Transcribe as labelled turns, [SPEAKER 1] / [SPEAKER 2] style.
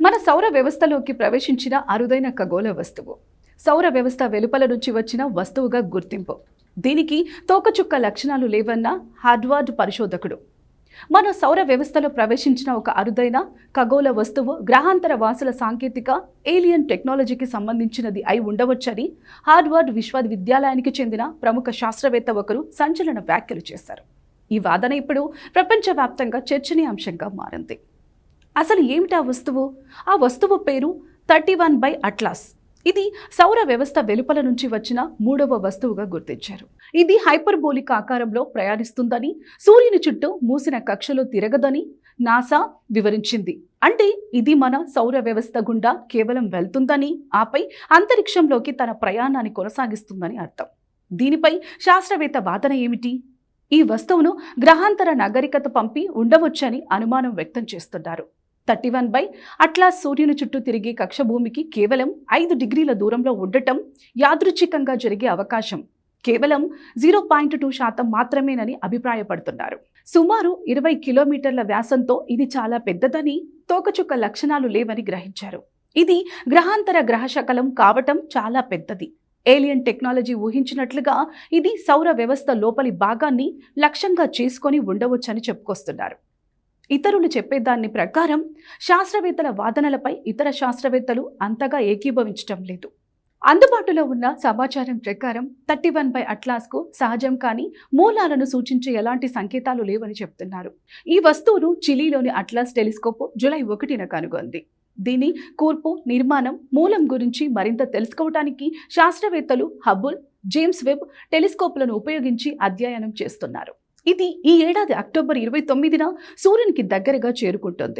[SPEAKER 1] మన సౌర వ్యవస్థలోకి ప్రవేశించిన అరుదైన ఖగోళ వస్తువు. సౌర వ్యవస్థ వెలుపల నుంచి వచ్చిన వస్తువుగా గుర్తింపు. దీనికి తోకచుక్క లక్షణాలు లేవన్న హార్డ్వార్డ్ పరిశోధకుడు. మన సౌర వ్యవస్థలో ప్రవేశించిన ఒక అరుదైన ఖగోళ వస్తువు గ్రహాంతర వాసుల సాంకేతిక ఏలియన్ టెక్నాలజీకి సంబంధించినది అయి ఉండవచ్చని హార్డ్వార్డ్ విశ్వవిద్యాలయానికి చెందిన ప్రముఖ శాస్త్రవేత్త ఒకరు సంచలన వ్యాఖ్యలు చేశారు. ఈ వాదన ఇప్పుడు ప్రపంచవ్యాప్తంగా చర్చనీయాంశంగా మారింది. అసలు ఏమిటా వస్తువు? ఆ వస్తువు పేరు థర్టీ వన్ బై అట్లాస్. ఇది సౌర వ్యవస్థ వెలుపల నుంచి వచ్చిన మూడవ వస్తువుగా గుర్తించారు. ఇది హైపర్బోలిక్ ఆకారంలో ప్రయాణిస్తుందని సూర్యుని చుట్టూ మూసిన కక్షలో తిరగదని నాసా వివరించింది. అంటే ఇది మన సౌర వ్యవస్థ గుండా కేవలం వెళ్తుందని ఆపై అంతరిక్షంలోకి తన ప్రయాణాన్ని కొనసాగిస్తుందని అర్థం. దీనిపై శాస్త్రవేత్త వాదన ఏమిటి? ఈ వస్తువును గ్రహాంతర నాగరికత పంపి ఉండవచ్చని అనుమానం వ్యక్తం చేస్తున్నారు. Thirty one by. అట్లా సూర్యుని చుట్టూ తిరిగే కక్ష భూమికి కేవలం ఐదు డిగ్రీల దూరంలో ఉండటం యాదృచ్ఛికంగా జరిగే అవకాశం. కేవలం జీరో పాయింట్ టూ శాతం మాత్రమేనని అభిప్రాయపడుతున్నారు. సుమారు ఇరవై కిలోమీటర్ల వ్యాసంతో ఇది చాలా పెద్దదని తోకచుక్క లక్షణాలు లేవని గ్రహించారు. ఇది గ్రహాంతర గ్రహశకలం కావటం చాలా పెద్దది. ఏలియన్ టెక్నాలజీ ఊహించినట్లుగా ఇది సౌర వ్యవస్థ లోపలి భాగాన్ని లక్ష్యంగా చేసుకొని ఉండవచ్చని చెప్పుకొస్తున్నారు. ఇతరులు చెప్పేదాన్ని ప్రకారం శాస్త్రవేత్తల వాదనలపై ఇతర శాస్త్రవేత్తలు అంతగా ఏకీభవించటం లేదు. అందుబాటులో ఉన్న సమాచారం ప్రకారం థర్టీ వన్ బై అట్లాస్కు సహజం కాని మూలాలను సూచించే ఎలాంటి సంకేతాలు లేవని చెప్తున్నారు. ఈ వస్తువును చిలీలోని అట్లాస్ టెలిస్కోప్ జూలై ఒకటిన కనుగొంది. దీని కూర్పు నిర్మాణం మూలం గురించి మరింత తెలుసుకోవడానికి శాస్త్రవేత్తలు హబుల్ జేమ్స్ వెబ్ టెలిస్కోప్లను ఉపయోగించి అధ్యయనం చేస్తున్నారు. ఇది ఈ ఏడాది అక్టోబర్ ఇరవై తొమ్మిదిన సూర్యునికి దగ్గరగా చేరుకుంటుంది.